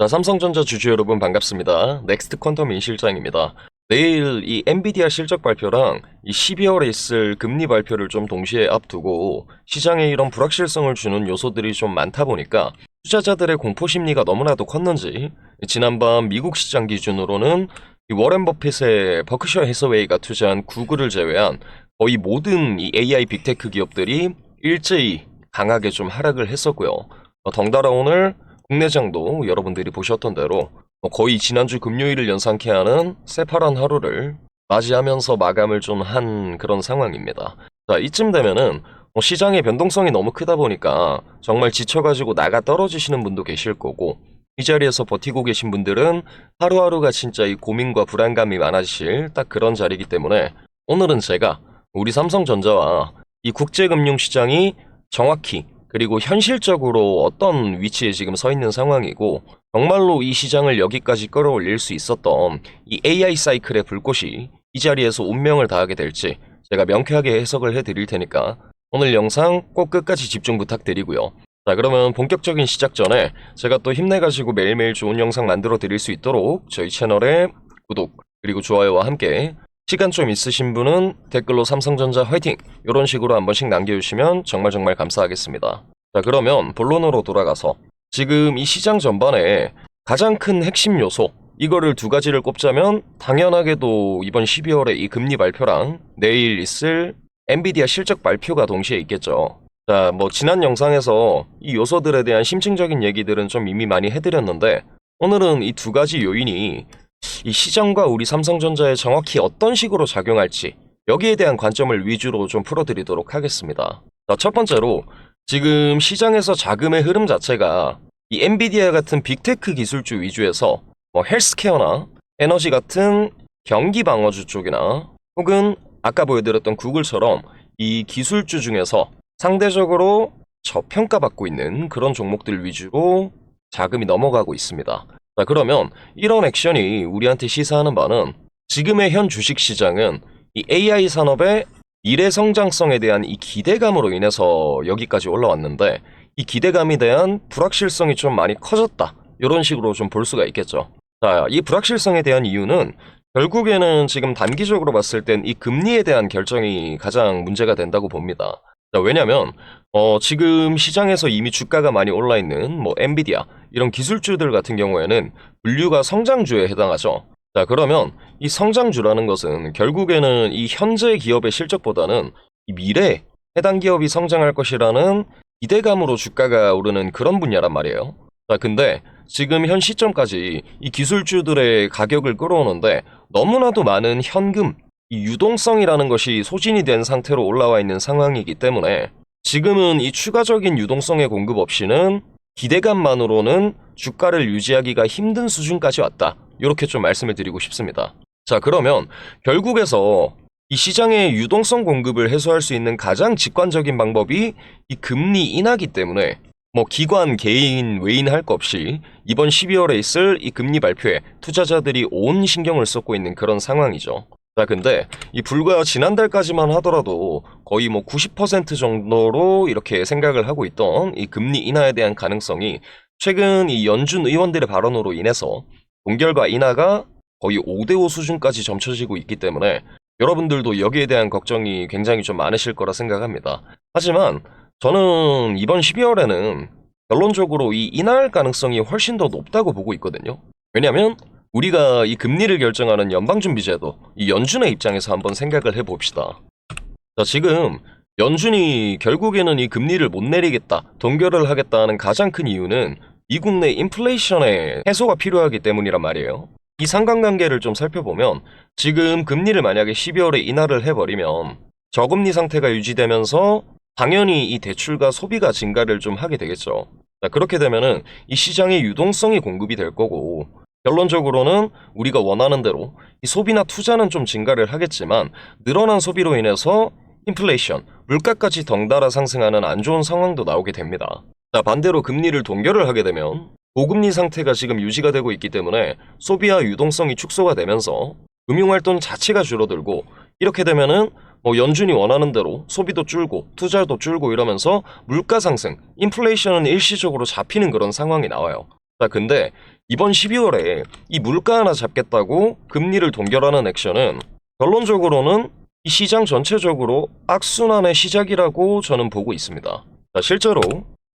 자, 삼성전자 주주 여러분 반갑습니다. 넥스트 퀀텀 인 실장입니다. 내일 이 엔비디아 실적 발표랑 이 12월에 있을 금리 발표를 좀 동시에 앞두고 시장에 이런 불확실성을 주는 요소들이 좀 많다 보니까 투자자들의 공포 심리가 너무나도 컸는지 지난밤 미국 시장 기준으로는 이 워렌 버핏의 버크셔 해서웨이가 투자한 구글을 제외한 거의 모든 이 AI 빅테크 기업들이 일제히 강하게 좀 하락을 했었고요. 어, 덩달아 오늘 국내장도 여러분들이 보셨던 대로 뭐 거의 지난주 금요일을 연상케 하는 새파란 하루를 맞이하면서 마감을 좀 한 그런 상황입니다. 자, 이쯤 되면은 뭐 시장의 변동성이 너무 크다 보니까 정말 지쳐가지고 나가 떨어지시는 분도 계실 거고 이 자리에서 버티고 계신 분들은 하루하루가 진짜 이 고민과 불안감이 많아지실 딱 그런 자리이기 때문에 오늘은 제가 우리 삼성전자와 이 국제금융시장이 정확히 그리고 현실적으로 어떤 위치에 지금 서 있는 상황이고 정말로 이 시장을 여기까지 끌어올릴 수 있었던 이 AI 사이클의 불꽃이 이 자리에서 운명을 다하게 될지 제가 명쾌하게 해석을 해드릴 테니까 오늘 영상 꼭 끝까지 집중 부탁드리고요. 자 그러면 본격적인 시작 전에 제가 또 힘내가지고 매일매일 좋은 영상 만들어 드릴 수 있도록 저희 채널에 구독 그리고 좋아요와 함께 시간 좀 있으신 분은 댓글로 삼성전자 화이팅! 이런 식으로 한 번씩 남겨주시면 정말 정말 감사하겠습니다. 자, 그러면 본론으로 돌아가서 지금 이 시장 전반에 가장 큰 핵심 요소, 이거를 두 가지를 꼽자면 당연하게도 이번 12월에 이 금리 발표랑 내일 있을 엔비디아 실적 발표가 동시에 있겠죠. 자, 뭐 지난 영상에서 이 요소들에 대한 심층적인 얘기들은 좀 이미 많이 해드렸는데 오늘은 이 두 가지 요인이 이 시장과 우리 삼성전자에 정확히 어떤 식으로 작용할지 여기에 대한 관점을 위주로 좀 풀어드리도록 하겠습니다. 자, 첫 번째로 지금 시장에서 자금의 흐름 자체가 이 엔비디아 같은 빅테크 기술주 위주에서 뭐 헬스케어나 에너지 같은 경기 방어주 쪽이나 혹은 아까 보여드렸던 구글처럼 이 기술주 중에서 상대적으로 저평가받고 있는 그런 종목들 위주로 자금이 넘어가고 있습니다. 자, 그러면 이런 액션이 우리한테 시사하는 바는 지금의 현 주식 시장은 이 AI 산업의 미래 성장성에 대한 이 기대감으로 인해서 여기까지 올라왔는데 이 기대감에 대한 불확실성이 좀 많이 커졌다. 이런 식으로 좀 볼 수가 있겠죠. 자, 이 불확실성에 대한 이유는 결국에는 지금 단기적으로 봤을 땐 이 금리에 대한 결정이 가장 문제가 된다고 봅니다. 자, 왜냐면 어, 지금 시장에서 이미 주가가 많이 올라 있는 뭐 엔비디아 이런 기술주들 같은 경우에는 분류가 성장주에 해당하죠. 자, 그러면 이 성장주라는 것은 결국에는 이 현재 기업의 실적보다는 이 미래 해당 기업이 성장할 것이라는 기대감으로 주가가 오르는 그런 분야란 말이에요. 자, 근데 지금 현 시점까지 이 기술주들의 가격을 끌어오는데 너무나도 많은 현금, 이 유동성이라는 것이 소진이 된 상태로 올라와 있는 상황이기 때문에 지금은 이 추가적인 유동성의 공급 없이는 기대감만으로는 주가를 유지하기가 힘든 수준까지 왔다. 이렇게 좀 말씀을 드리고 싶습니다. 자, 그러면 결국에서 이 시장의 유동성 공급을 해소할 수 있는 가장 직관적인 방법이 이 금리 인하기 때문에 뭐 기관, 개인, 외인 할 것 없이 이번 12월에 있을 이 금리 발표에 투자자들이 온 신경을 쏟고 있는 그런 상황이죠. 자, 근데 이 불과 지난달까지만 하더라도 거의 뭐 90% 정도로 이렇게 생각을 하고 있던 이 금리 인하에 대한 가능성이 최근 이 연준 의원들의 발언으로 인해서 동결과 인하가 거의 5대5 수준까지 점쳐지고 있기 때문에 여러분들도 여기에 대한 걱정이 굉장히 좀 많으실 거라 생각합니다. 하지만 저는 이번 12월에는 결론적으로 이 인하할 가능성이 훨씬 더 높다고 보고 있거든요. 왜냐면 우리가 이 금리를 결정하는 연방준비제도, 이 연준의 입장에서 한번 생각을 해봅시다. 자, 지금 연준이 결국에는 이 금리를 못 내리겠다, 동결을 하겠다는 가장 큰 이유는 미국 내 인플레이션의 해소가 필요하기 때문이란 말이에요. 이 상관관계를 좀 살펴보면 지금 금리를 만약에 12월에 인하를 해버리면 저금리 상태가 유지되면서 당연히 이 대출과 소비가 증가를 좀 하게 되겠죠. 자, 그렇게 되면은 이 시장의 유동성이 공급이 될 거고 결론적으로는 우리가 원하는 대로 이 소비나 투자는 좀 증가를 하겠지만 늘어난 소비로 인해서 인플레이션, 물가까지 덩달아 상승하는 안 좋은 상황도 나오게 됩니다. 자, 반대로 금리를 동결을 하게 되면 고금리 상태가 지금 유지가 되고 있기 때문에 소비와 유동성이 축소가 되면서 금융활동 자체가 줄어들고 이렇게 되면은 뭐 연준이 원하는 대로 소비도 줄고 투자도 줄고 이러면서 물가 상승, 인플레이션은 일시적으로 잡히는 그런 상황이 나와요. 자, 근데 이번 12월에 이 물가 하나 잡겠다고 금리를 동결하는 액션은 결론적으로는 이 시장 전체적으로 악순환의 시작이라고 저는 보고 있습니다. 자, 실제로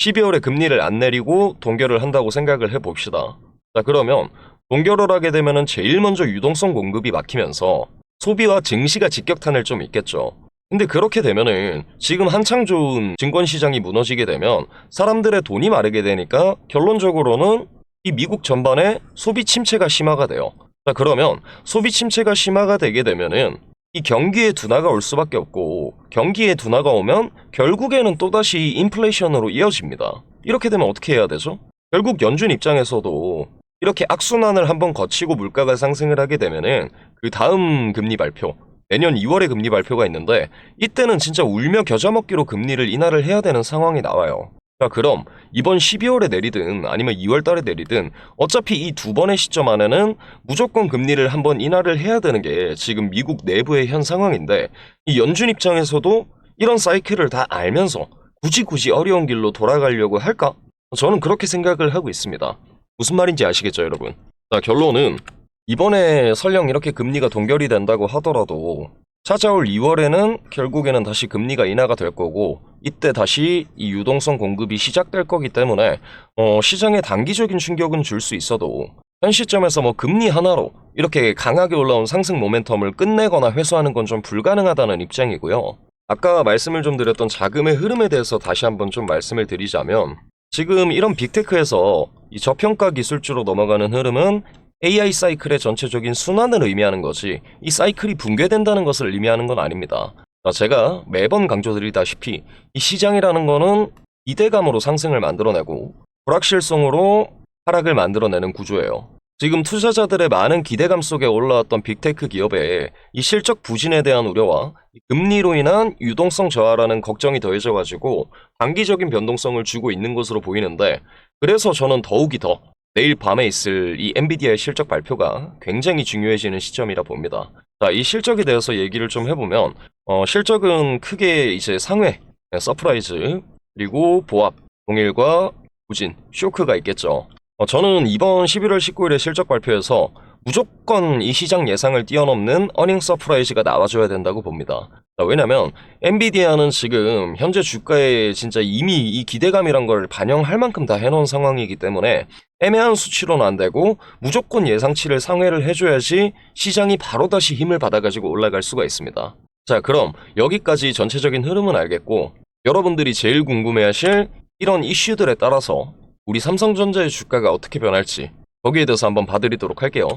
12월에 금리를 안 내리고 동결을 한다고 생각을 해봅시다. 자, 그러면 동결을 하게 되면은 제일 먼저 유동성 공급이 막히면서 소비와 증시가 직격탄을 좀 있겠죠. 근데 그렇게 되면은 지금 한창 좋은 증권 시장이 무너지게 되면 사람들의 돈이 마르게 되니까 결론적으로는 이 미국 전반에 소비 침체가 심화가 돼요. 자, 그러면 소비 침체가 심화가 되게 되면은 이 경기에 둔화가 올 수밖에 없고 경기에 둔화가 오면 결국에는 또다시 인플레이션으로 이어집니다. 이렇게 되면 어떻게 해야 되죠? 결국 연준 입장에서도 이렇게 악순환을 한번 거치고 물가가 상승을 하게 되면은 그 다음 금리 발표 내년 2월에 금리 발표가 있는데 이때는 진짜 울며 겨자 먹기로 금리를 인하를 해야 되는 상황이 나와요. 자, 그럼 이번 12월에 내리든 아니면 2월 달에 내리든 어차피 이 두 번의 시점 안에는 무조건 금리를 한번 인하를 해야 되는 게 지금 미국 내부의 현 상황인데 이 연준 입장에서도 이런 사이클을 다 알면서 굳이 굳이 어려운 길로 돌아가려고 할까? 저는 그렇게 생각을 하고 있습니다. 무슨 말인지 아시겠죠, 여러분? 자, 결론은 이번에 설령 이렇게 금리가 동결이 된다고 하더라도 찾아올 2월에는 결국에는 다시 금리가 인하가 될 거고 이때 다시 이 유동성 공급이 시작될 거기 때문에 어, 시장에 단기적인 충격은 줄 수 있어도 현 시점에서 뭐 금리 하나로 이렇게 강하게 올라온 상승 모멘텀을 끝내거나 회수하는 건 좀 불가능하다는 입장이고요. 아까 말씀을 좀 드렸던 자금의 흐름에 대해서 다시 한번 좀 말씀을 드리자면 지금 이런 빅테크에서 이 저평가 기술주로 넘어가는 흐름은 AI 사이클의 전체적인 순환을 의미하는 거지 이 사이클이 붕괴된다는 것을 의미하는 건 아닙니다. 자, 제가 매번 강조드리다시피 이 시장이라는 거는 기대감으로 상승을 만들어내고 불확실성으로 하락을 만들어내는 구조예요. 지금 투자자들의 많은 기대감 속에 올라왔던 빅테크 기업의 이 실적 부진에 대한 우려와 이 금리로 인한 유동성 저하라는 걱정이 더해져가지고 단기적인 변동성을 주고 있는 것으로 보이는데 그래서 저는 더욱이 더 내일 밤에 있을 이 엔비디아의 실적 발표가 굉장히 중요해지는 시점이라 봅니다. 자, 이 실적에 대해서 얘기를 좀 해보면, 어, 실적은 크게 이제 상회, 네, 서프라이즈, 그리고 보합, 동일과 부진, 쇼크가 있겠죠. 어, 저는 이번 11월 19일의 실적 발표에서 무조건 이 시장 예상을 뛰어넘는 어닝 서프라이즈가 나와줘야 된다고 봅니다. 자, 왜냐면 엔비디아는 지금 현재 주가에 진짜 이미 이 기대감이란 걸 반영할 만큼 다 해놓은 상황이기 때문에 애매한 수치로는 안 되고 무조건 예상치를 상회를 해줘야지 시장이 바로 다시 힘을 받아가지고 올라갈 수가 있습니다. 자, 그럼 여기까지 전체적인 흐름은 알겠고 여러분들이 제일 궁금해하실 이런 이슈들에 따라서 우리 삼성전자의 주가가 어떻게 변할지 거기에 대해서 한번 봐드리도록 할게요.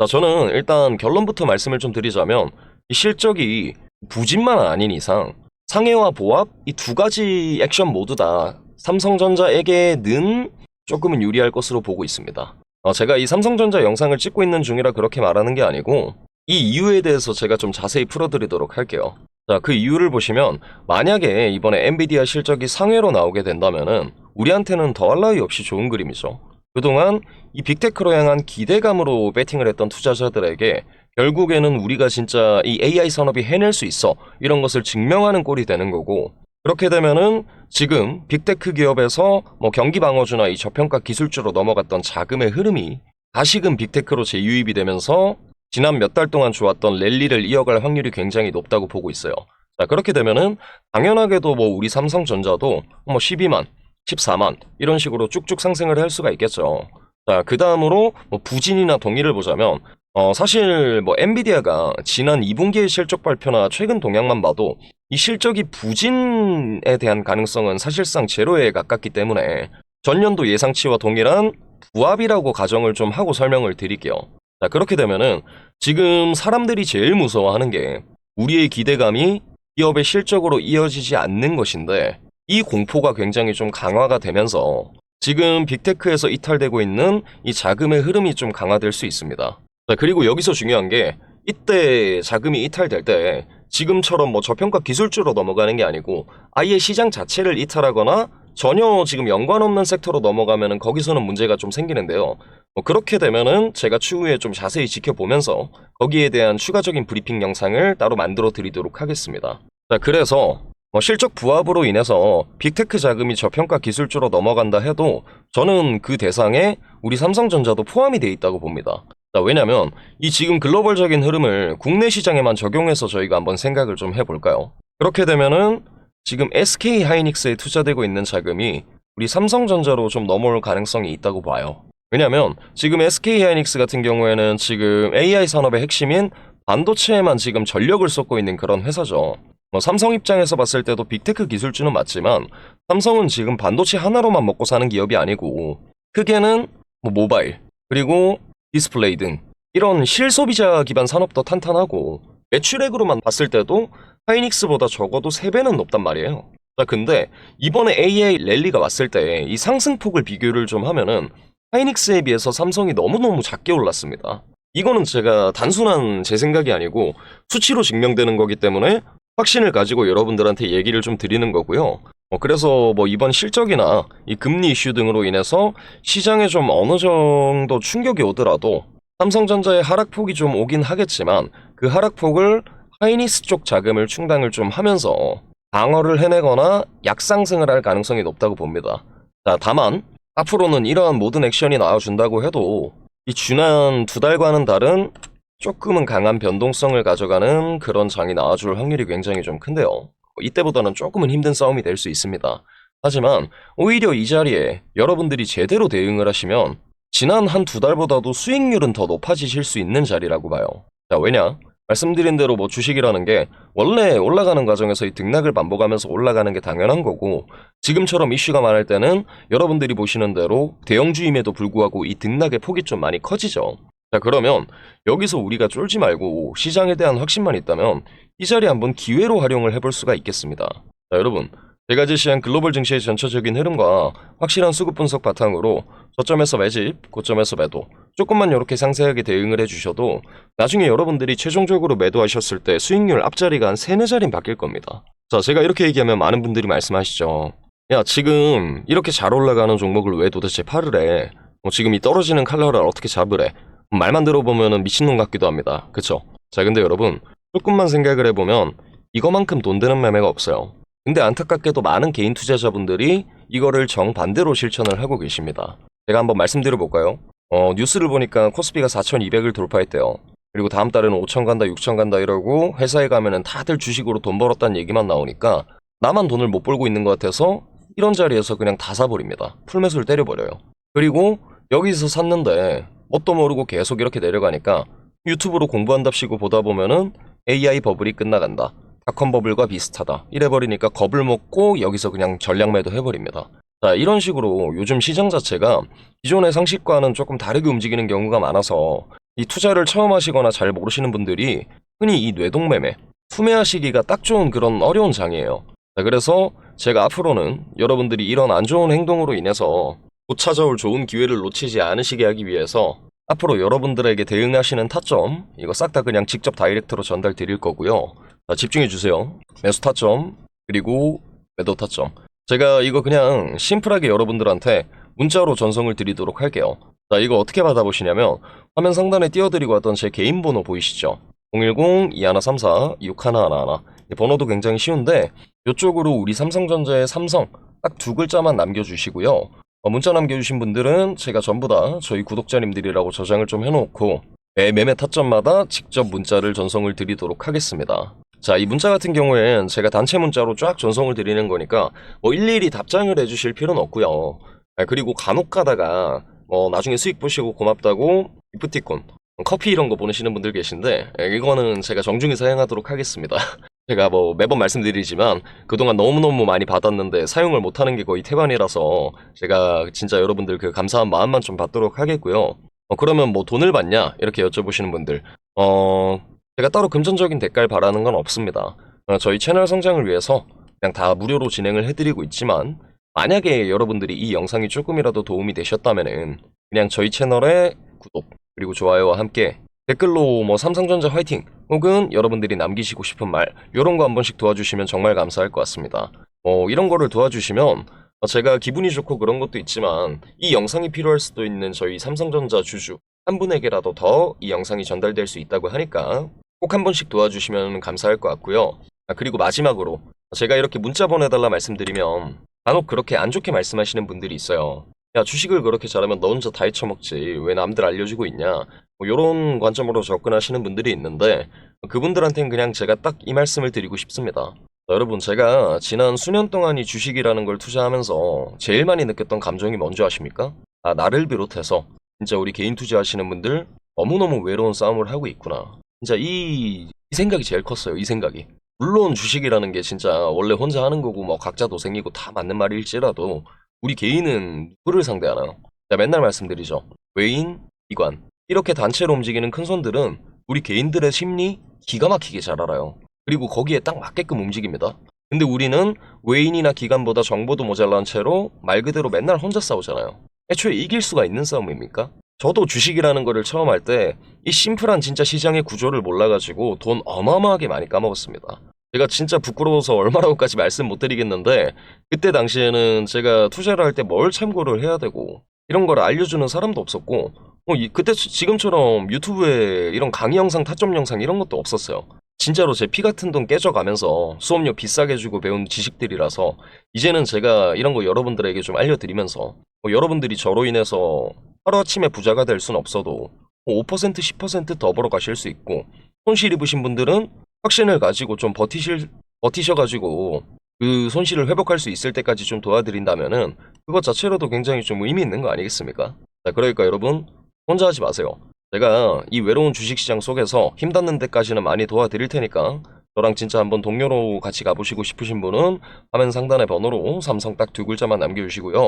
자, 저는 일단 결론부터 말씀을 좀 드리자면 이 실적이 부진만 아닌 이상 상해와 보합 이 두 가지 액션 모두 다 삼성전자에게는 조금은 유리할 것으로 보고 있습니다. 어, 제가 이 삼성전자 영상을 찍고 있는 중이라 그렇게 말하는 게 아니고 이 이유에 대해서 제가 좀 자세히 풀어드리도록 할게요. 자, 그 이유를 보시면 만약에 이번에 엔비디아 실적이 상회로 나오게 된다면은 우리한테는 더할 나위 없이 좋은 그림이죠. 그동안 이 빅테크로 향한 기대감으로 베팅을 했던 투자자들에게 결국에는 우리가 진짜 이 AI 산업이 해낼 수 있어 이런 것을 증명하는 꼴이 되는 거고 그렇게 되면은 지금 빅테크 기업에서 뭐 경기 방어주나 이 저평가 기술주로 넘어갔던 자금의 흐름이 다시금 빅테크로 재유입이 되면서 지난 몇 달 동안 좋았던 랠리를 이어갈 확률이 굉장히 높다고 보고 있어요. 자, 그렇게 되면은 당연하게도 뭐 우리 삼성전자도 뭐 12만, 14만 이런 식으로 쭉쭉 상승을 할 수가 있겠죠. 자, 그 다음으로 뭐 부진이나 동의를 보자면 어, 사실 뭐 엔비디아가 지난 2분기의 실적 발표나 최근 동향만 봐도 이 실적이 부진에 대한 가능성은 사실상 제로에 가깝기 때문에 전년도 예상치와 동일한 부합이라고 가정을 좀 하고 설명을 드릴게요. 자, 그렇게 되면은 지금 사람들이 제일 무서워하는 게 우리의 기대감이 기업의 실적으로 이어지지 않는 것인데 이 공포가 굉장히 좀 강화가 되면서 지금 빅테크에서 이탈되고 있는 이 자금의 흐름이 좀 강화될 수 있습니다. 자, 그리고 여기서 중요한 게 이때 자금이 이탈될 때 지금처럼 뭐 저평가 기술주로 넘어가는 게 아니고 아예 시장 자체를 이탈하거나 전혀 지금 연관 없는 섹터로 넘어가면은 거기서는 문제가 좀 생기는데요. 뭐 그렇게 되면은 제가 추후에 좀 자세히 지켜보면서 거기에 대한 추가적인 브리핑 영상을 따로 만들어 드리도록 하겠습니다. 자, 그래서 뭐 실적 부합으로 인해서 빅테크 자금이 저평가 기술주로 넘어간다 해도 저는 그 대상에 우리 삼성전자도 포함이 돼 있다고 봅니다. 자, 왜냐면 이 지금 글로벌적인 흐름을 국내 시장에만 적용해서 저희가 한번 생각을 좀 해볼까요? 그렇게 되면은 지금 SK 하이닉스에 투자되고 있는 자금이 우리 삼성전자로 좀 넘어올 가능성이 있다고 봐요. 왜냐면 지금 SK 하이닉스 같은 경우에는 지금 AI 산업의 핵심인 반도체에만 지금 전력을 쏟고 있는 그런 회사죠. 뭐 삼성 입장에서 봤을 때도 빅테크 기술주는 맞지만 삼성은 지금 반도체 하나로만 먹고 사는 기업이 아니고 크게는 뭐 모바일 그리고 디스플레이 등 이런 실소비자 기반 산업도 탄탄하고 매출액으로만 봤을 때도 하이닉스보다 적어도 3배는 높단 말이에요. 자, 근데 이번에 AI 랠리가 왔을 때 이 상승폭을 비교를 좀 하면은 하이닉스에 비해서 삼성이 너무너무 작게 올랐습니다. 이거는 제가 단순한 제 생각이 아니고 수치로 증명되는 거기 때문에 확신을 가지고 여러분들한테 얘기를 좀 드리는 거고요. 어, 그래서 뭐 이번 실적이나 이 금리 이슈 등으로 인해서 시장에 좀 어느 정도 충격이 오더라도 삼성전자의 하락폭이 좀 오긴 하겠지만 그 하락폭을 하이닉스 쪽 자금을 충당을 좀 하면서 방어를 해내거나 약상승을 할 가능성이 높다고 봅니다. 자, 다만 앞으로는 이러한 모든 액션이 나와준다고 해도 이 지난 두 달과는 다른 조금은 강한 변동성을 가져가는 그런 장이 나와줄 확률이 굉장히 좀 큰데요. 이때보다는 조금은 힘든 싸움이 될 수 있습니다. 하지만 오히려 이 자리에 여러분들이 제대로 대응을 하시면 지난 한 두 달보다도 수익률은 더 높아지실 수 있는 자리라고 봐요. 자, 왜냐? 말씀드린 대로 뭐 주식이라는 게 원래 올라가는 과정에서 이 등락을 반복하면서 올라가는 게 당연한 거고 지금처럼 이슈가 많을 때는 여러분들이 보시는 대로 대형주임에도 불구하고 이 등락의 폭이 좀 많이 커지죠. 자, 그러면 여기서 우리가 쫄지 말고 시장에 대한 확신만 있다면 이 자리 한번 기회로 활용을 해볼 수가 있겠습니다. 자, 여러분. 제가 제시한 글로벌 증시의 전체적인 흐름과 확실한 수급 분석 바탕으로 저점에서 매집, 고점에서 매도, 조금만 이렇게 상세하게 대응을 해주셔도 나중에 여러분들이 최종적으로 매도하셨을 때 수익률 앞자리가 한 3, 4자리는 바뀔 겁니다. 자, 제가 이렇게 얘기하면 많은 분들이 말씀하시죠. 야, 지금 이렇게 잘 올라가는 종목을 왜 도대체 팔을 해? 뭐 지금 이 떨어지는 칼라를 어떻게 잡으래? 말만 들어보면 미친놈 같기도 합니다. 그쵸? 자, 근데 여러분, 조금만 생각을 해보면 이거만큼 돈 되는 매매가 없어요. 근데 안타깝게도 많은 개인 투자자분들이 이거를 정반대로 실천을 하고 계십니다. 제가 한번 말씀드려 볼까요? 어, 뉴스를 보니까 코스피가 4,200을 돌파했대요. 그리고 다음 달에는 5천 간다, 6천 간다 이러고 회사에 가면은 다들 주식으로 돈 벌었다는 얘기만 나오니까 나만 돈을 못 벌고 있는 것 같아서 이런 자리에서 그냥 다 사버립니다. 풀매수를 때려버려요. 그리고 여기서 샀는데 뭣도 모르고 계속 이렇게 내려가니까 유튜브로 공부한답시고 보다 보면은 AI 버블이 끝나간다. 닷컴 버블과 비슷하다. 이래버리니까 겁을 먹고 여기서 그냥 전략 매도 해버립니다. 자, 이런 식으로 요즘 시장 자체가 기존의 상식과는 조금 다르게 움직이는 경우가 많아서 이 투자를 처음 하시거나 잘 모르시는 분들이 흔히 이 뇌동매매, 투매하시기가 딱 좋은 그런 어려운 장이에요. 자, 그래서 제가 앞으로는 여러분들이 이런 안 좋은 행동으로 인해서 곧 찾아올 좋은 기회를 놓치지 않으시게 하기 위해서 앞으로 여러분들에게 대응하시는 타점 이거 싹 다 그냥 직접 다이렉트로 전달 드릴 거고요. 자, 집중해 주세요. 매수 타점 그리고 매도 타점. 제가 이거 그냥 심플하게 여러분들한테 문자로 전송을 드리도록 할게요. 자, 이거 어떻게 받아보시냐면 화면 상단에 띄워드리고 왔던 제 개인 번호 보이시죠? 010-2134-6111. 이 번호도 굉장히 쉬운데 이쪽으로 우리 삼성전자의 삼성 딱 두 글자만 남겨주시고요. 어, 문자 남겨주신 분들은 제가 전부 다 저희 구독자님들이라고 저장을 좀 해놓고 매 매매 타점마다 직접 문자를 전송을 드리도록 하겠습니다. 자, 이 문자 같은 경우엔 제가 단체 문자로 쫙 전송을 드리는 거니까 뭐 일일이 답장을 해주실 필요는 없고요. 아, 그리고 간혹 가다가 뭐 나중에 수익 보시고 고맙다고 기프티콘, 커피 이런 거 보내시는 분들 계신데 예, 이거는 제가 정중히 사용하도록 하겠습니다. 제가 뭐 매번 말씀드리지만 그동안 너무너무 많이 받았는데 사용을 못하는 게 거의 태반이라서 제가 진짜 여러분들 그 감사한 마음만 좀 받도록 하겠고요. 어, 그러면 뭐 돈을 받냐? 이렇게 여쭤보시는 분들. 어, 제가 따로 금전적인 대가를 바라는 건 없습니다. 어, 저희 채널 성장을 위해서 그냥 다 무료로 진행을 해드리고 있지만 만약에 여러분들이 이 영상이 조금이라도 도움이 되셨다면은 그냥 저희 채널에 구독 그리고 좋아요와 함께 댓글로 뭐 삼성전자 화이팅 혹은 여러분들이 남기시고 싶은 말 이런 거 한 번씩 도와주시면 정말 감사할 것 같습니다. 뭐 이런 거를 도와주시면 어, 제가 기분이 좋고 그런 것도 있지만 이 영상이 필요할 수도 있는 저희 삼성전자 주주 한 분에게라도 더 이 영상이 전달될 수 있다고 하니까 꼭 한 번씩 도와주시면 감사할 것 같고요. 아, 그리고 마지막으로 제가 이렇게 문자 보내달라 말씀드리면 간혹 그렇게 안 좋게 말씀하시는 분들이 있어요. 야 주식을 그렇게 잘하면 너 혼자 다 헤쳐먹지 왜 남들 알려주고 있냐 뭐 이런 관점으로 접근하시는 분들이 있는데 그분들한테는 그냥 제가 딱 이 말씀을 드리고 싶습니다. 자, 여러분 제가 지난 수년 동안 이 주식이라는 걸 투자하면서 제일 많이 느꼈던 감정이 뭔지 아십니까? 아 나를 비롯해서 진짜 우리 개인 투자하시는 분들 너무너무 외로운 싸움을 하고 있구나. 진짜 이, 이 생각이 제일 컸어요. 이 생각이. 물론 주식이라는 게 진짜 원래 혼자 하는 거고 뭐 각자 도 생기고 다 맞는 말일지라도 우리 개인은 누구를 상대하나요? 자, 맨날 말씀드리죠. 외인, 기관. 이렇게 단체로 움직이는 큰 손들은 우리 개인들의 심리 기가 막히게 잘 알아요. 그리고 거기에 딱 맞게끔 움직입니다. 근데 우리는 외인이나 기관보다 정보도 모자란 채로 말 그대로 맨날 혼자 싸우잖아요. 애초에 이길 수가 있는 싸움입니까? 저도 주식이라는 거를 처음 할 때 이 심플한 진짜 시장의 구조를 몰라가지고 돈 어마어마하게 많이 까먹었습니다. 제가 진짜 부끄러워서 얼마라고까지 말씀 못 드리겠는데 그때 당시에는 제가 투자를 할 때 뭘 참고를 해야 되고 이런 걸 알려주는 사람도 없었고 뭐 이- 그때 지- 지금처럼 유튜브에 이런 강의 영상, 타점 영상 이런 것도 없었어요. 진짜로 제 피 같은 돈 깨져가면서 수업료 비싸게 주고 배운 지식들이라서 이제는 제가 이런 거 여러분들에게 좀 알려드리면서 뭐 여러분들이 저로 인해서 하루아침에 부자가 될 순 없어도 뭐 5% 10%더 벌어 가실 수 있고 손실 입으신 분들은 확신을 가지고 좀 버티실 버티셔가지고 그 손실을 회복할 수 있을 때까지 좀 도와드린다면은 그것 자체로도 굉장히 좀 의미 있는 거 아니겠습니까? 자 그러니까 여러분 혼자 하지 마세요. 제가 이 외로운 주식시장 속에서 힘닿는 데까지는 많이 도와드릴 테니까 저랑 진짜 한번 동료로 같이 가보시고 싶으신 분은 화면 상단의 번호로 삼성 딱 두 글자만 남겨주시고요.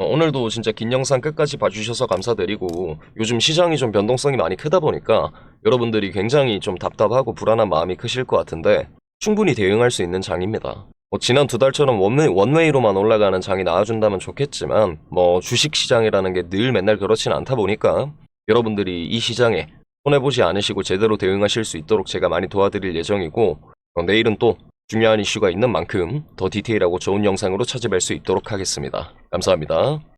어, 오늘도 진짜 긴 영상 끝까지 봐주셔서 감사드리고 요즘 시장이 좀 변동성이 많이 크다 보니까 여러분들이 굉장히 좀 답답하고 불안한 마음이 크실 것 같은데 충분히 대응할 수 있는 장입니다. 뭐 지난 두 달처럼 원웨이, 원웨이로만 올라가는 장이 나와준다면 좋겠지만 뭐 주식 시장이라는 게 늘 맨날 그렇진 않다 보니까 여러분들이 이 시장에 손해보지 않으시고 제대로 대응하실 수 있도록 제가 많이 도와드릴 예정이고 어, 내일은 또 중요한 이슈가 있는 만큼 더 디테일하고 좋은 영상으로 찾아뵐 수 있도록 하겠습니다. 감사합니다.